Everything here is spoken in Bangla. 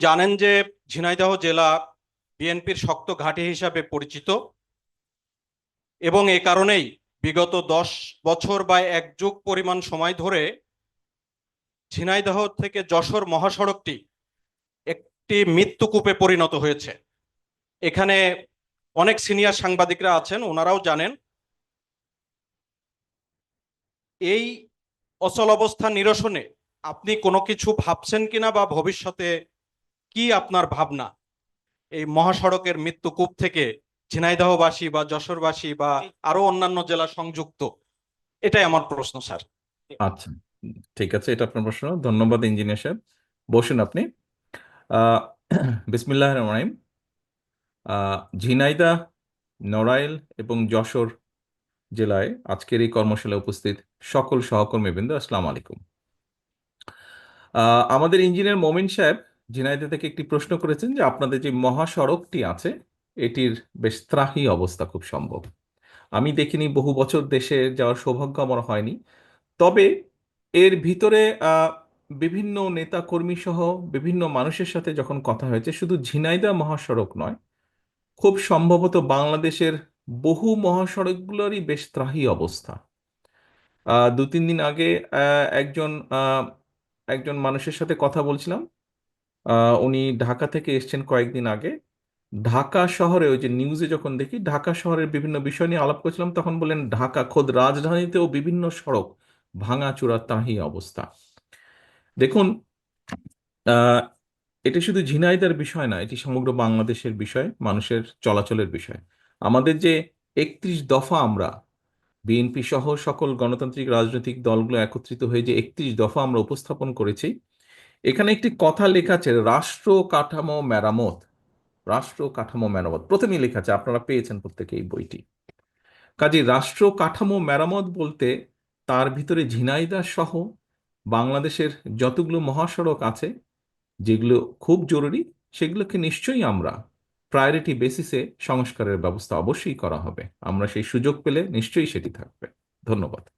জানেন যে ঝিনাইদহ জেলা বিএনপির শক্ত ঘাঁটি হিসাবে পরিচিত এবং এ কারণেই বিগত দশ বছর বা এক যুগ পরিমাণ সময় ধরে ঝিনাইদহ থেকে যশোর মহাসড়কটি একটি মৃত্যুকূপে পরিণত হয়েছে। এখানে অনেক সিনিয়র সাংবাদিকরা আছেন, ওনারাও জানেন। এই অচল অবস্থা নিরসনে আপনি কোনো কিছু ভাবছেন কিনা বা ভবিষ্যতে কি আপনার ভাবনা? এই মহাসড়কের মৃত্যুকূপ থেকে ঝিনাইদহবাসী বা যশোরবাসী বা আরও অন্যান্য জেলা সংযুক্ত? এটাই আমার প্রশ্ন, স্যার। আচ্ছা ঠিক আছে, এটা আপনার প্রশ্ন। ধন্যবাদ, ইঞ্জিনিয়ার সাহেব। বসুন আপনি। বিসমিল্লাহ রহমান ঝিনাইদহ, নড়াইল এবং যশোর জেলায় আজকের এই কর্মশালায় উপস্থিত সকল সহকর্মীবৃন্দ, আসসালামু আলাইকুম। আমাদের ইঞ্জিনিয়ার মোমিন সাহেব ঝিনাইদহ থেকে একটি প্রশ্ন করেছেন যে আপনাদের যে মহাসড়কটি আছে, এটির বেশ ত্রাহি অবস্থা খুব সম্ভব। আমি দেখিনি, বহু বছর দেশে যাওয়ার সৌভাগ্য আমার হয়নি। তবে এর ভিতরে বিভিন্ন নেতা কর্মী সহ বিভিন্ন মানুষের সাথে যখন কথা হয়েছে, শুধু ঝিনাইদহ মহাসড়ক নয়, খুব সম্ভবত বাংলাদেশের বহু মহাসড়কগুলোরই বেশ ত্রাহি অবস্থা। দু তিন দিন আগে একজন একজন মানুষের সাথে কথা বলছিলাম। উনি ঢাকা থেকে এসছেন কয়েকদিন আগে। ঢাকা শহরে, ওই যে নিউজে যখন দেখি, ঢাকা শহরের বিভিন্ন বিষয় নিয়ে আলাপ করছিলাম, তখন বললেন, ঢাকা খোদ রাজধানীতেও বিভিন্ন সড়ক, ভাঙাচোরা, তাহি অবস্থা। দেখুন এটি শুধু ঝিনাইদহের বিষয় না, এটি সমগ্র বাংলাদেশের বিষয়, মানুষের চলাচলের বিষয়। আমাদের যে একত্রিশ দফা আমরা, বিএনপি সহ সকল গণতান্ত্রিক রাজনৈতিক দলগুলো একত্রিত হয়ে যে একত্রিশ দফা আমরা উপস্থাপন করেছি এখানে একটি কথা লেখা আছে, রাষ্ট্র কাঠামো মেরামত। রাষ্ট্র কাঠামো মেরামত। প্রথমেই লেখা আছে, আপনারা পেয়েছেন প্রত্যেকে এই বইটি। কাজে রাষ্ট্র কাঠামো মেরামত বলতে তার ভিতরে ঝিনাইদা সহ বাংলাদেশের যতগুলো মহাসড়ক আছে, যেগুলো খুব জরুরি, সেগুলোকে নিশ্চয়ই আমরা প্রায়োরিটি বেসিসে সংস্কারের ব্যবস্থা অবশ্যই করা হবে। আমরা সেই সুযোগ পেলে নিশ্চয়ই সেটি থাকবে। ধন্যবাদ।